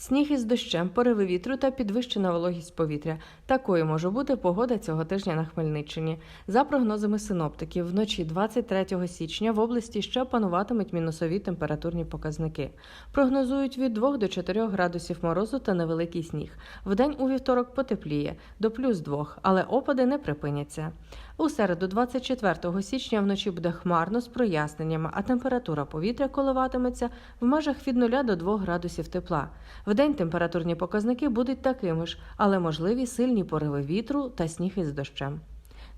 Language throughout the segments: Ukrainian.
Сніг із дощем, пориви вітру та підвищена вологість повітря. Такою може бути погода цього тижня на Хмельниччині. За прогнозами синоптиків, вночі 23 січня в області ще пануватимуть мінусові температурні показники. Прогнозують від 2 до 4 градусів морозу та невеликий сніг. Вдень у вівторок потепліє до плюс 2, але опади не припиняться. У середу, 24 січня, вночі буде хмарно з проясненнями, а температура повітря коливатиметься в межах від 0 до 2 градусів тепла. Вдень температурні показники будуть такими ж, але можливі сильні пориви вітру та сніг із дощем.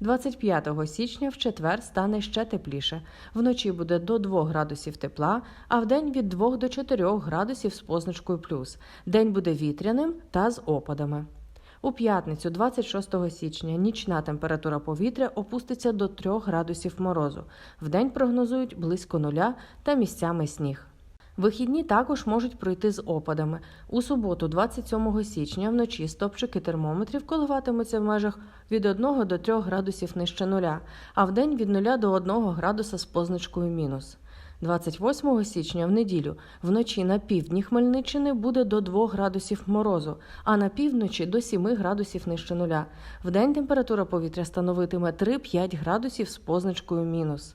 25 січня в четвер стане ще тепліше. Вночі буде до 2 градусів тепла, а вдень від 2 до 4 градусів з позначкою плюс. День буде вітряним та з опадами. У п'ятницю, 26 січня, нічна температура повітря опуститься до 3 градусів морозу. Вдень прогнозують близько нуля та місцями сніг. Вихідні також можуть пройти з опадами. У суботу, 27 січня, вночі стопчики термометрів коливатимуться в межах від 1 до 3 градусів нижче нуля, а вдень від 0 до 1 градуса з позначкою мінус. 28 січня в неділю вночі на півдні Хмельниччини буде до 2 градусів морозу, а на півночі до 7 градусів нижче нуля. Вдень температура повітря становитиме 3-5 градусів з позначкою мінус.